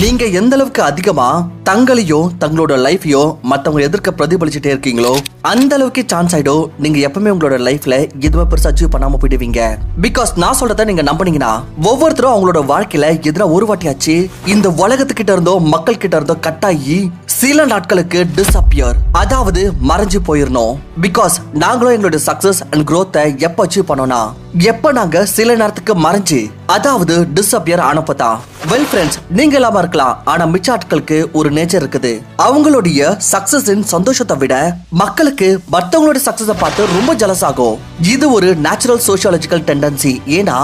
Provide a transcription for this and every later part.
நீங்க எந்த அளவுக்கு அதிகமா தங்களையோ தங்களோட லைஃபையோ மத்தவங்க எதிர்க்க பிரதிபலிச்சுட்டே இருக்கீங்களோ அந்த அளவுக்கு சான்ஸ் ஆயிடும். நீங்க எப்பவுமே உங்களோட லைஃப்ல எதுவுமே பெருசா அச்சீவ் பண்ணாம போயிடுவீங்க. பிகாஸ் நான் சொல்றத நீங்க நம்புனீங்கன்னா ஒவ்வொருத்தரும் அவங்களோட வாழ்க்கையில எதிராக ஒரு வாட்டியாச்சு இந்த உலகத்துக்கிட்ட இருந்தோ மக்கள் கிட்ட இருந்தோ கட்டாயி சில நாட்களுக்கு டிஸ்அப்பியர் அதாவது மறைஞ்சு போயிடணும் பிகாஸ் நாங்களும் எங்களோட சக்சஸ் அண்ட் க்ரோத்தை எப்போ அச்சீவ் பண்ணோம்னா எப்ப நாங்க சில நேரத்துக்கு மறைஞ்சு அதாவது டிஸ்அப்பியர் ஆனப்பதான் வெல் ஃப்ரெண்ட்ஸ் நீங்க இல்லாம இருக்கலாம். ஆனா மிச்ச ஆட்களுக்கு ஒரு நேச்சர் இருக்குது. அவங்களுடைய சக்சஸின் சந்தோஷத்தை விட மக்களுக்கு மற்றவங்களுடைய சக்ஸஸை பார்த்து ரொம்ப ஜலஸ் ஆகும். இது ஒரு நேச்சுரல் சோஷியாலஜிக்கல் டெண்டன்சி ஏன்னா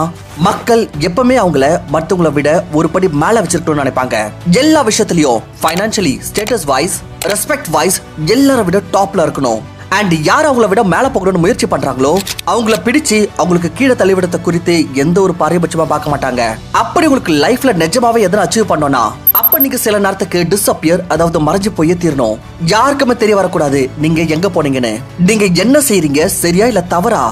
மக்கள் எப்பவுமே அவங்கள மற்றவங்களை விட ஒரு படி மேல வச்சிருக்கணும்னு நினைப்பாங்க. எல்லா விஷயத்திலயும் financially status wise respect wise எல்லாரை விட டாப்ல இருக்கணும். அண்ட் யார் அவங்கள விட மேல போகணும்னு முயற்சி பண்றாங்களோ அவங்கள பிடிச்சு அவங்களுக்கு கீழே தள்ளிவிடத்தை குறித்து எந்த ஒரு பாரபட்சமா பார்க்க மாட்டாங்க. அப்படி உங்களுக்கு லைஃப்ல நிஜமாவே எதனா அச்சீவ் பண்ணோம்னா அப்ப நீங்க சில நேரத்துக்கு டிஸ்அப்பியர் அதாவது மறைஞ்சு போய் தீரணும். யாருக்குமே தெரிய வரக்கூடாது நீங்க எங்க போனீங்கன்னு. நீங்க என்ன செய்றீங்க சரியா இல்ல தவறா?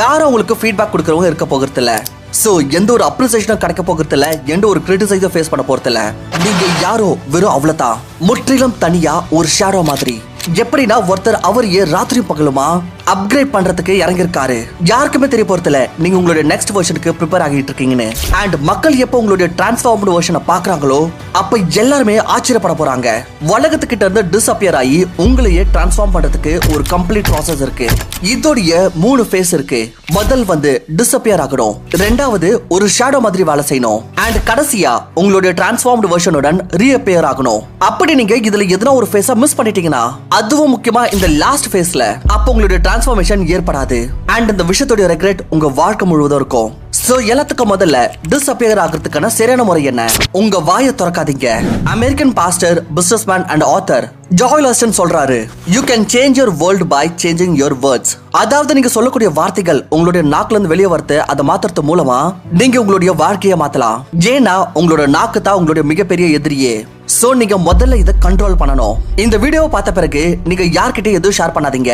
யாரும் உங்களுக்கு ஃபீட்பேக் கொடுக்கறவங்க இருக்க போகிறது இல்ல சோ எந்த ஒரு அப்ரிசியேஷனும் கிடைக்க போகிறது இல்ல எந்த ஒரு கிரிட்டிசைஸும் ஃபேஸ் பண்ண போறது இல்ல நீங்க யாரோ வெறும் அவ்வளவுதான். முற்றிலும் தனியா ஒரு ஷேடோ மாதிரி. எப்படின்னா ஒருத்தர் அவரையே ராத்திரி பகலுமா? அப்கிரேட் பண்றதுக்கு இறங்கியிருக்காரு. யாருக்குமே தெரிய போறதுல நீங்க உங்களுடைய நெக்ஸ்ட் வெர்ஷனுக்கு ப்ரிப்பேர் ஆகிட்டு இருக்கீங்கன்னு. அண்ட் மக்கள் எப்போ உங்களுடைய டிரான்ஸ்ஃபார்ம்டு வெர்ஷனை பாக்குறாங்களோ அப்ப எல்லாருமே ஆச்சரியப்பட போறாங்க. உலகத்துக்கிட்ட இருந்து டிஸ்அப்பியர் ஆகி உங்களையே டிரான்ஸ்ஃபார்ம் பண்றதுக்கு ஒரு கம்ப்ளீட் ப்ராசஸ் இருக்கு. இதோடைய மூணு ஃபேஸ் இருக்கு. முதல் வந்து டிஸ்அப்பியர் ஆகணும். ரெண்டாவது ஒரு ஷேடோ மாதிரி வேலை செய்யணும். அண்ட் கடைசியா உங்களுடைய டிரான்ஸ்ஃபார்ம்டு வெர்ஷனுடன் ரீஅப்பியர் ஆகணும். அப்படி நீங்க இதுல எதனா ஒரு ஃபேஸா மிஸ் பண்ணிட்டீங்கன்னா அதுவும் முக்கியமா இந்த லாஸ்ட் ஃபேஸ்ல அப்ப உங்களுடைய டிரான்ஸ்ஃபார்மேஷன் ஏற்படாது. அண்ட் இந்த விஷயத்துடைய ரெக்ரெட் உங்க வாழ்க்கை முழுவதும் இருக்கும். சோ எல்லாத்துக்கும் முதல்ல டிஸ்அப்பியர் ஆகிறதுக்கான சரியான முறை என்ன? உங்க வாயை திறக்காதீங்க. American pastor businessman and author Joel Osteen சொல்றாரு you can change your world by changing your words அதாவது நீங்க சொல்லக்கூடிய வார்த்தைகள் உங்களுடைய நாக்குல இருந்து வெளியே வரது அதை மாத்துறது மூலமா நீங்க உங்களுடைய வாழ்க்கையை மாத்தலாம். ஏன்னா உங்களோட நாக்கு தான் உங்களுடைய மிகப்பெரிய எதிரியே. சோ நீங்க முதல்ல இதை கண்ட்ரோல் பண்ணணும். இந்த வீடியோவை பார்த்த பிறகு நீங்க யார்கிட்ட எதுவும் ஷேர் பண்ணாதீங்க.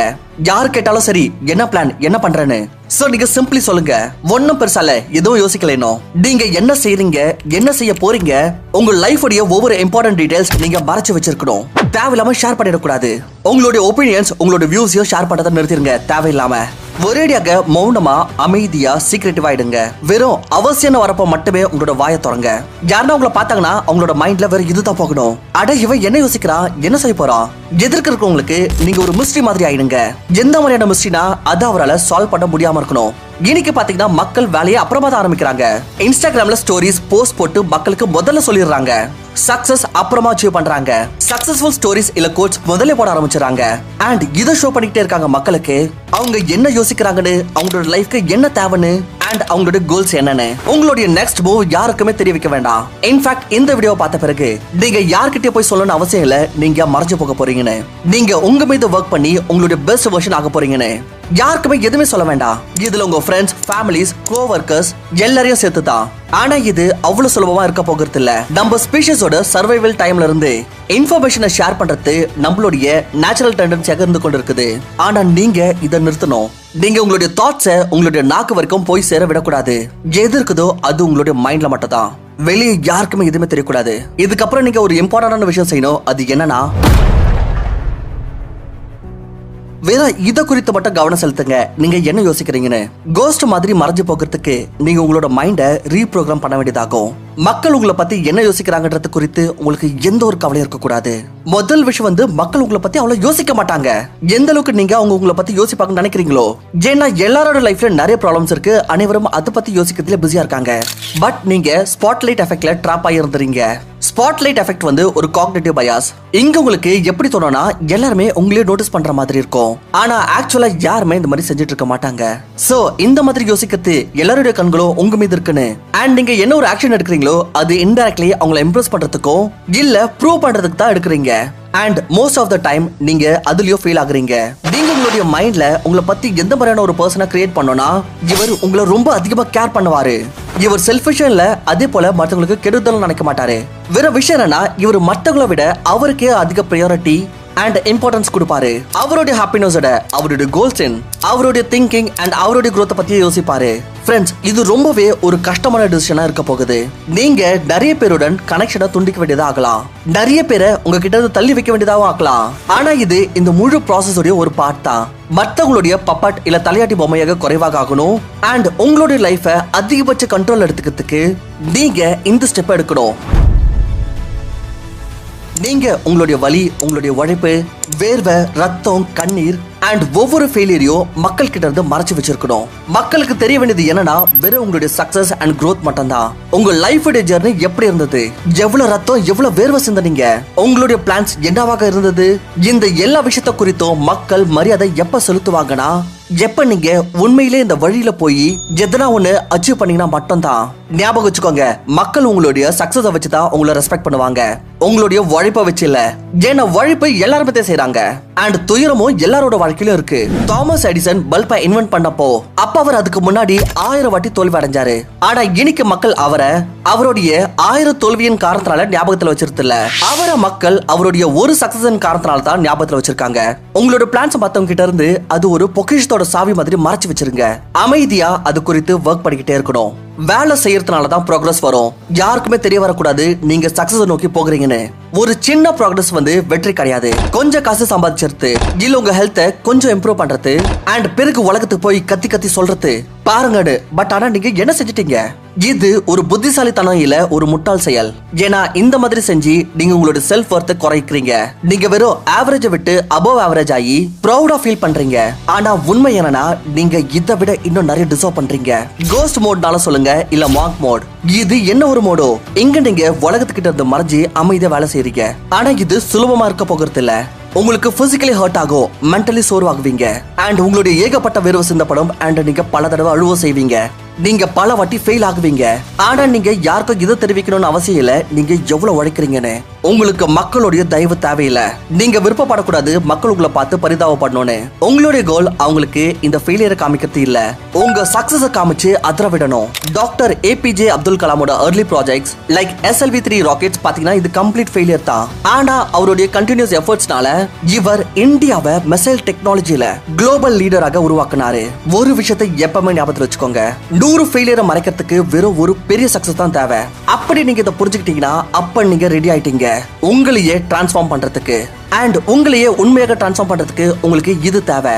யார் கேட்டாலும் சரி என்ன பிளான் என்ன பண்றேன்னு. சோ நீங்க சிம்பிளி சொல்லுங்க. ஒன்னும் பெருசால எதுவும் யோசிக்கலைனோ நீங்க என்ன செய்யறீங்க என்ன செய்ய போறீங்க உங்க லைஃபுடைய ஒவ்வொரு இம்பார்ட்டன்ட் டீடைல்ஸ் நீங்க மறைச்சு வச்சிருக்கணும். தேவையில்லாம ஷேர் பண்ணிடக்கூடாது. உங்களுடைய ஒப்பீனியன்ஸ் உங்களுடைய வியூஸையும் ஷேர் பண்ணதை நிறுத்திருங்க தேவையில்லாம. ஒரேடியாக மௌனமா அமைதியா சீக்ரெட்டிவ் ஆயிடுங்க வெறும் அவசியம் வரப்போ மட்டுமே உங்களோட வாயை தொடங்க யாருன்னா உங்களை பார்த்தாங்கன்னா அவங்களோட மைண்ட்ல வேற இதுதான் போகணும். அட இவன் என்ன யோசிக்கிறான் என்ன செய்ய போறான் எதிர்க்க இருக்கவங்களுக்கு நீங்க ஒரு மிஸ்ட்ரி மாதிரி ஆயிடுங்க. எந்த மாதிரியான மிஸ்ட்ரினா அதை அவரால் சால்வ் பண்ண முடியாம இருக்கணும். இன்னைக்கு பாத்தீங்கன்னா மக்கள் வேலையை அப்புறமா தான் ஆரம்பிக்கிறாங்க. இன்ஸ்டாகிராம்ல ஸ்டோரிஸ் போஸ்ட் போட்டு மக்களுக்கு முதல்ல சொல்லிடுறாங்க. சக்சஸ் அப்புறமா அச்சீவ் பண்றாங்க. சக்சஸ்ஃபுல் ஸ்டோரிஸ் இல்ல கோட்ஸ் முதல்ல போட ஆரம்பிச்சிடறாங்க. அண்ட் இதை ஷோ பண்ணிக்கிட்டே இருக்காங்க மக்களுக்கு. அவங்க என்ன யோசிக்கிறாங்கன்னு அவங்களோட லைஃப்க்கு என்ன தேவைன்னு அண்ட் அவங்களோட கோல்ஸ் என்னன்னு. உங்களுடைய நெக்ஸ்ட் மூவ் யாருக்குமே தெரிவிக்க வேண்டாம். இன்ஃபேக்ட் இந்த வீடியோ பார்த்த பிறகு நீங்க யார்கிட்டயே போய் சொல்லணும் அவசியம் இல்ல நீங்க மறைஞ்சு போக போறீங்கன்னு. நீங்க உங்க மீது ஒர்க் பண்ணி உங்களுடைய பெஸ்ட் வெர்ஷன் ஆக போறீங்கன்னு. யாருக்குமே எதுவுமே சொல்ல வேண்டாம். இதுல உங்க ஃப்ரெண்ட்ஸ் ஃபேமிலிஸ் கோவர்க்கர்ஸ் எல்லாரையும் சேர்த்து தான் ஆனா இது அவ்வளவு சுலபமா இருக்க போகிறது இல்ல நம்ம ஸ்பீஷஸோட சர்வைவல் டைம்ல இருந்து இன்ஃபர்மேஷனை ஷேர் பண்றது நம்மளுடைய நேச்சுரல் டெண்டன்சியாக இருந்து கொண்டு இருக்குது ஆனா நீங்க இதை நிறுத்தணும். நீங்க உங்களுடைய தாட்ஸை உங்களுடைய நாக்கு வரைக்கும் போய் சேர விடக்கூடாது. எது இருக்குதோ அது உங்களுடைய மைண்ட்ல மட்டும் தான் வெளியே யாருக்குமே எதுவுமே தெரியக்கூடாது. இதுக்கப்புறம் நீங்க ஒரு இம்பார்ட்டன்டான விஷயம் செய்யணும். அது என்னன்னா வெறும் இதை குறித்து மட்டும் கவனம் செலுத்துங்க. நீங்க என்ன யோசிக்கிறீங்கன்னு? கோஸ்ட் மாதிரி மறைஞ்சு போகிறதுக்கு நீங்க உங்களோட மைண்டை ரீப்ரோக்ராம் பண்ண வேண்டியதாகும். மக்கள் உங்களை பத்தி என்ன யோசிக்கிறாங்கன்றது குறித்து உங்களுக்கு எந்த ஒரு கவலையும் இருக்க கூடாது முதல் விஷயம் வந்து மக்கள் உங்களை பத்தி அவ்வளவு யோசிக்க மாட்டாங்க. எந்த அளவுக்கு நீங்க அவங்க உங்களை பத்தி யோசிப்பாங்கன்னு நினைக்கிறீங்களோ? ஏன்னா எல்லாரோட லைஃப்ல நிறைய ப்ராப்ளம்ஸ் இருக்கு. அனைவரும் அதை பத்தி யோசிக்கிறதுல பிஸியா இருக்காங்க. பட் நீங்க ஸ்பாட்லைட் எஃபெக்ட்ல ட்ராப் ஆகி இருந்துறீங்க ஸ்பாட்லைட் எஃபெக்ட் வந்து ஒரு காக்னேட்டிவ் பயாஸ் இங்க உங்களுக்கு எப்படி தோணும்னா எல்லாருமே உங்களே நோட்டீஸ் பண்ற மாதிரி இருக்கும். ஆனா ஆக்சுவலா யாருமே இந்த மாதிரி செஞ்சுட்டு இருக்க மாட்டாங்க. சோ இந்த மாதிரி யோசிக்கிறது எல்லாருடைய கண்களும் உங்க மீது இருக்குன்னு. அண்ட் நீங்க என்ன ஒரு ஆக்ஷன் எடுக்கிறீங்களோ அது இன்டெரக்ட்லி அவங்கள இம்ப்ரெஸ் பண்றதுக்கும் இல்ல ப்ரூவ் பண்றதுக்கு தான் எடுக்கிறீங்க. And most of the time நீங்க அதுலயோ ஃபீல் ஆகுறீங்க. நீங்க உங்களுடைய மைண்ட்ல உங்களை பத்தி எந்த மாதிரியான ஒரு பர்சனை கிரியேட் பண்ணோம்னா இவர் உங்களை ரொம்ப அதிகமா கேர் பண்ணுவாரு. இவர் செல்ஃபிஷன்ல அதே போல மற்றவங்களுக்கு கெடுதலும் நினைக்க மாட்டாரு. வேற விஷயம் என்னன்னா இவர் மற்றவங்களை விட அவருக்கே அதிக ப்ரையாரிட்டி அண்ட் இம்பார்ட்டன்ஸ் கொடுப்பாரு. அவருடைய ஹாப்பினஸோட அவருடைய கோல்ஸ் அவருடைய திங்கிங் அண்ட் அவருடைய குரோத்தை பத்தி யோசிப்பாரு. ஃப்ரெண்ட்ஸ் இது ரொம்பவே ஒரு கஷ்டமான டிசிஷனாக இருக்க போகுது. நீங்கள் நிறைய பேருடன் கனெக்ஷனை துண்டிக்க வேண்டியதாக ஆகலாம். நிறைய பேரை உங்ககிட்ட இருந்து தள்ளி வைக்க வேண்டியதாகவும் ஆகலாம். ஆனால் இது இந்த முழு ப்ராசஸோடைய ஒரு பார்ட் தான். மற்றவங்களுடைய பப்பாட் இல்லை தலையாட்டி பொம்மையாக குறைவாக ஆகணும். அண்ட் உங்களுடைய லைஃப்பை அதிகபட்ச கண்ட்ரோல் எடுத்துக்கிறதுக்கு நீங்கள் இந்த ஸ்டெப் எடுக்கணும். நீங்க உங்களுடைய வலி உங்களுடைய உழைப்பு வேர்வை ரத்தம் கண்ணீர் அண்ட் ஒவ்வொரு ஃபெயிலியரையும் மக்கள் கிட்ட இருந்து மறைச்சு வச்சிருக்கணும். மக்களுக்கு தெரிய வேண்டியது என்னன்னா வெறும் உங்களுடைய சக்சஸ் அண்ட் growth மட்டும்தான். உங்க லைஃபோட ஜெர்னி எப்படி இருந்தது? எவ்வளவு ரத்தம் எவ்வளவு வேர்வை சிந்தனீங்க? உங்களுடைய பிளான்ஸ் என்னவாக இருந்தது? இந்த எல்லா விஷயத்த குறித்தும் மக்கள் மரியாதை எப்ப செலுத்துவாங்கன்னா எப்ப நீங்க உண்மையிலே இந்த வழியில போய் எதனா ஒண்ணு அச்சீவ் பண்ணீங்கன்னா மட்டும்தான். ஞாபகம் வச்சுக்கோங்க மக்கள் உங்களுடைய சக்சஸ வச்சு தான் உங்களை ரெஸ்பெக்ட் பண்ணுவாங்க. உங்களுடைய உழைப்பை வச்சு இல்ல. ஏன்னா உழைப்பு எல்லாருமே தான் செய்றாங்க. அண்ட் துயரமும் எல்லாரோட வாழ்க்கையிலும் இருக்கு. தாமஸ் எடிசன் பல்பை இன்வென்ட் பண்ணப்போ அப்ப அவர் அதுக்கு முன்னாடி ஆயிரம் வாட்டி தோல்வி அடைஞ்சாரு. ஆனா இன்னைக்கு மக்கள் அவரை அவருடைய ஆயிரம் தோல்வியின் காரணத்தினால ஞாபகத்துல வச்சிருத்துல அவரை மக்கள் அவருடைய ஒரு சக்சஸின் காரணத்தினால தான் ஞாபகத்துல வச்சிருக்காங்க. உங்களோட பிளான்ஸ் மத்தவங்க கிட்ட இருந்து அது ஒரு பொக்கிஷத்தோட சாவி மாதிரி மறைச்சு வச்சிருங்க. அமைதியா அது குறித்து ஒர்க் பண்ணிக்கிட்டே இருக்கணும். வேலை செய்யறதுனால தான் ப்ரோக்ரஸ் வரும். யாருக்குமே தெரிய வரக்கூடாது. நீங்க சக்சஸ் நோக்கி போகிறீங்கன்னு. ஒரு சின்ன ப்ராக்ரஸ் வந்து வெற்றி கிடையாது. கொஞ்சம் காசு சம்பாதிச்சிருது இல்ல உங்க ஹெல்த்தை கொஞ்சம் இம்ப்ரூவ் பண்றது அண்ட் பிறகு உலகத்துக்கு போய் கத்தி கத்தி சொல்றது. பாருங்க பட் ஆனா நீங்க என்ன செஞ்சிட்டீங்க? இது ஒரு புத்திசாலித்தனம் இல்ல ஒரு முட்டாள் செயல். ஏன்னா இந்த மாதிரி செஞ்சு நீங்க உங்களோட செல்ஃப் ஒர்த்தை குறைக்கிறீங்க. நீங்க வெறும் ஆவரேஜை விட்டு அபோவ் ஆவரேஜ் ஆகி ப்ரௌடா ஃபீல் பண்றீங்க. ஆனா உண்மை என்னன்னா நீங்க இதை விட இன்னும் நிறைய டிசர்வ் பண்றீங்க. கோஸ்ட் மோட்னால சொல்லுங்க இல்ல மாங்க் மோட் இது என்ன ஒரு மோடோ இங்க நீங்க உலகத்துக்கிட்ட இருந்து மறைஞ்சு அமைதியா வேலை செய்றீங்க. ஆனா இது சுலபமா இருக்க போகிறது இல்ல உங்களுக்கு பிசிக்கலி ஹர்ட் ஆகும் மென்டலி சோர்வாகுவீங்க. அண்ட் உங்களுடைய ஏகப்பட்ட வேர்வை சிந்தப்படும். அண்ட் நீங்க பல தடவை அழுவ செய்வீங்க. நீங்க பல வாட்டி ஃபெயில் ஆகுவீங்க. ஆனா நீங்க யாருக்கும் இதை தெரிவிக்கணும்னு அவசியம் இல்ல. நீங்க எவ்வளவு உழைக்கிறீங்கன்னு. உங்களுக்கு மக்களுடைய தயவு தேவையில்லை. நீங்க விருப்பப்படக்கூடாது மக்கள் உங்களை பார்த்து பரிதாபப்படணும்னு. உங்களுடைய கோல் அவங்களுக்கு இந்த ஃபெயிலியரை காமிக்கிறது இல்ல. உங்க சக்சஸ காமிச்சு அதிர விடணும். Doctor APJ Abdul கலாமோட early projects like SLV three rockets பாத்தீங்கன்னா இது கம்ப்ளீட் ஃபெயிலியர் தான். ஆனா அவருடைய கண்டினியூஸ் எஃபர்ட்ஸ்னால இவர் இந்தியாவை மிசைல் டெக்னாலஜில குளோபல் லீடராக உருவாக்குனாரு. ஒரு விஷயத்தை எப்பவுமே ஞாபகத்துல வச்சுக்கோங்க. நூறு ஃபெயிலியரை மறைக்கிறதுக்கு வெறும் ஒரு பெரிய சக்சஸ் தான் தேவை. அப்படி நீங்க இதை புரிஞ்சுக்கிட்டீங்கன்னா அப்ப நீங்க ரெடி ஆயிட்டீங்க. உங்களையே டிரான்ஸ்ஃபார்ம் பண்றதுக்கு. அண்ட் உங்களையே உண்மையாக டிரான்ஸ்ஃபார்ம் பண்றதுக்கு உங்களுக்கு இது தேவை.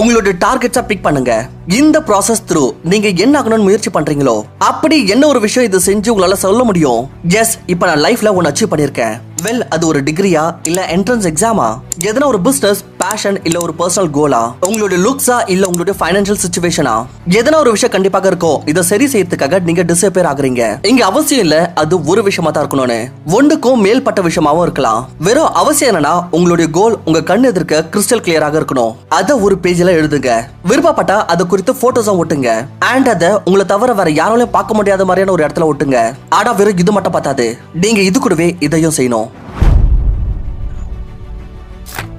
உங்களோட டார்கெட்ஸா பிக் பண்ணுங்க. இந்த ப்ராசஸ் த்ரூ நீங்க என்ன ஆகணும்னு முயற்சி பண்றீங்களோ அப்படி என்ன ஒரு விஷயம் இது செஞ்சு உங்களால சொல்ல முடியும்? எஸ் இப்ப நான் லைஃப்ல ஒன்னு அச்சீவ் பண்ணிருக்கேன் வெல் அது ஒரு டிகிரியா இல்ல என்ட்ரன்ஸ் எக்ஸாமா எதனா ஒரு பிசினஸ் பேஷன் இல்ல ஒரு பர்சனல் கோலா உங்களுடைய லுக்ஸா இல்ல உங்களுடைய ஃபைனான்சியல் சுச்சுவேஷனா எதனா ஒரு விஷயம் கண்டிப்பாக இருக்கும் இதை சரி செய்யறதுக்காக நீங்க டிசப்பியர் ஆகுறீங்க. இங்க அவசியம் இல்ல அது ஒரு விஷயமா தான் இருக்கணும்னு. ஒன்றுக்கும் மேல்பட்ட விஷயமாவும் இருக்கலாம். வெறும் அவசியம் என்னன்னா உங்களுடைய கோல் உங்க கண் எதிர்க்க கிறிஸ்டல் கிளியராக இருக்கணும். அதை ஒரு பேஜ்ல எழுதுங்க. விருப்பப்பட்டா அது குறித்து போட்டோஸும் ஒட்டுங்க. அண்ட் அதை உங்களை தவிர வேற யாராலையும் பார்க்க முடியாத மாதிரியான ஒரு இடத்துல ஒட்டுங்க. ஆனா வெறும் இது மட்டும் பார்த்தாது. நீங்க இது கூடவே இதையும் செய்யணும்.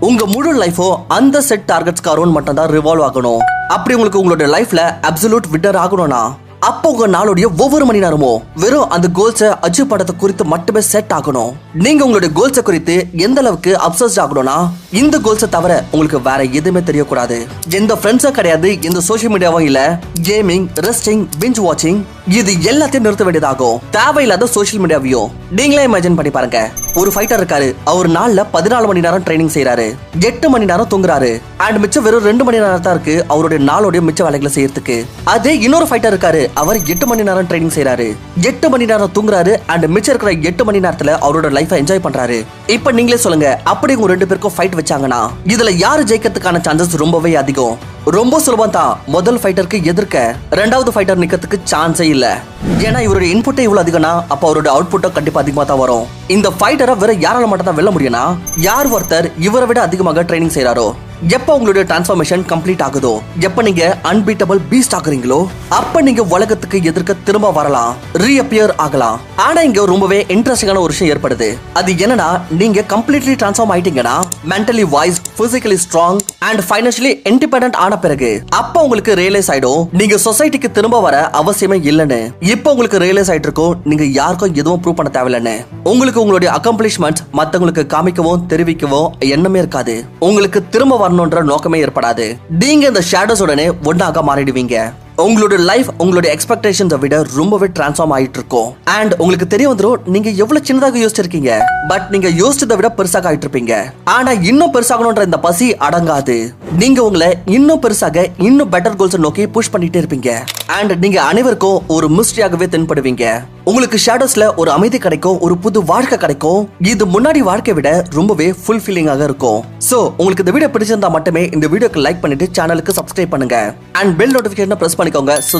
உங்க முழு லைஃபும் அந்த செட் டார்கெட்ஸ்க்கு அரௌண்ட் மட்டும் தான் ரிவால்வ் ஆகணும். அப்படி உங்களுக்கு உங்களோட லைஃப்ல அப்சல்யூட் விட்டர் ஆகணும்னா அப்போ உங்க நாளுடைய ஒவ்வொரு மணி நேரமும் வெறும் அந்த கோல்ஸை அச்சீவ் பண்றது குறித்து மட்டுமே செட் ஆகணும். நீங்க உங்களுடைய கோல்ஸை குறித்து எந்த அளவுக்கு அப்சஸ்ட் ஆகணும்னா இந்த கோல்ஸை தவிர உங்களுக்கு வேற எதுவுமே தெரியக்கூடாது. எந்த ஃப்ரெண்ட்ஸும் கிடையாது எந்த சோஷியல் மீடியாவும் இல்ல. கேமிங் ரெஸ்டிங் பிஞ்ச் வாட்சிங் இது எல்லாத்தையும் நிறுத்த வேண்டியதாகும். தேவையில்லாத சோஷியல் மீடியாவையும் நீங்களே இமேஜின் பண்ணி பாருங்க. ஒரு ஃபைட்டர் இருக்காரு. அவர் நாள்ல பதினாலு மணி நேரம் ட்ரைனிங் செய்யறாரு எட்டு மணி நேரம் தூங்குறாரு. அண்ட் மிச்சம் வெறும் ரெண்டு மணி நேரம் தான் இருக்கு அவருடைய நாளுடைய மிச்ச வேலைகளை செய்யறதுக்கு. அதே இன்னொரு ஃபைட்டர் இருக்காரு. அவர் எட்டு மணி நேரம் ட்ரைனிங் செய்யறாரு எட்டு மணி நேரம் தூங்குறாரு. அண்ட் மிச்சம் இருக்கிற எட்டு மணி நேரத்துல அவரோட லைஃபை என்ஜாய் பண்றாரு. இப்ப நீங்களே சொல்லுங்க. அப்படி உங்க ரெண்டு பேருக்கும் ஃபைட் வச்சாங்கன்னா இதுல யாரு ஜெயிக்கிறதுக்கான சான்சஸ் ரொம்பவே அதிகம்? ரொம்ப சுலபம் தான் முதல் ஃபைட்டருக்கு எதிர்க்க ரெண்டாவது ஃபைட்டர் நிக்கிறதுக்கு சான்ஸே இல்ல. ஏன்னா இவருடைய இன்புட்டே இவ்வளவு அதிகம்னா அப்ப அவரோட அவுட்புட்டோ கண்டிப்பா அதிகமா தான் வரும். இந்த ஃபைட்டரை வேற யாரால மட்டும் தான் வெல்ல முடியும்னா யார் ஒருத்தர் இவரை விட அதிகமாக ட்ரைனிங் செய்யறாரோ எப்ப உங்களுடைய டிரான்ஸ்ஃபார்மேஷன் கம்ப்ளீட் ஆகுதோ எப்ப நீங்க அன்பீட்டபிள் பீஸ்ட் ஆகுறீங்களோ அப்ப நீங்க உலகத்துக்கு எதிர்க்க திரும்ப வரலாம் ரீஅப்பியர் ஆகலாம். ஆனா இங்க ரொம்பவே இன்ட்ரெஸ்டிங்கான ஒரு விஷயம் ஏற்படுது. அது என்னன்னா நீங்க completely transform ஆயிட்டீங்கன்னா mentally wise physically strong and financially independent ஆன பிறகு அப்ப உங்களுக்கு ரியலைஸ் ஆயிடும் நீங்க சொசைட்டிக்கு திரும்ப வர அவசியமே இல்லைன்னு. இப்போ உங்களுக்கு ரியலைஸ் ஆயிட்டு இருக்கும் நீங்க யாருக்கும் எதுவும் ப்ரூவ் பண்ண தேவையில்லைன்னு. உங்களுக்கு உங்களுடைய அக்கம்ப்ளிஷ்மெண்ட் மத்தவங்களுக்கு காமிக்கவும் தெரிவிக்கவும் எண்ணமே இருக்காது. உங்களுக்கு திரும்ப வரணும்ன்ற நோக்கமே ஏற்படாது. நீங்க இந்த ஷேடோஸ் உடனே ஒன்னாக மாறிடுவீங்க. உங்களோட லைஃப் உங்களுடைய எக்ஸ்பெக்டேஷன்ஸை விட ரொம்பவே டிரான்ஸ்ஃபார்ம் ஆகிட்டு இருக்கும் அண்ட் உங்களுக்கு தெரிய வந்துடும் நீங்க எவ்வளவு சின்னதாக யோசிச்சிருக்கீங்க? பட் நீங்க யோசிச்சதை விட பெருசாக ஆகிட்டு இருப்பீங்க ஆனா இன்னும் பெருசாகணும்ன்ற இந்த பசி அடங்காது. நீங்க உங்களை இன்னும் பெருசாக இன்னும் பெட்டர் கோல்ஸை நோக்கி புஷ் பண்ணிட்டே இருப்பீங்க. அண்ட் நீங்க அனைவருக்கும் ஒரு மிஸ்ட்ரியாகவே தென்படுவீங்க. உங்களுக்கு ஷேடோஸ்ல ஒரு அமைதி கிடைக்கும் ஒரு புது வாழ்க்கை கிடைக்கும். இது முன்னாடி வாழ்க்கை விட ரொம்பவே ஃபுல்ஃபில்லிங்காக இருக்கும். சோ உங்களுக்கு இந்த வீடியோ பிடிச்சிருந்தா மட்டுமே இந்த வீடியோக்கு லைக் பண்ணிட்டு சேனலுக்கு சப்ஸ்கிரைப் பண்ணுங்க. அண்ட் பெல் நோட்டிபிகேஷன் பிரஸ் பண்ணிக்கோங்க so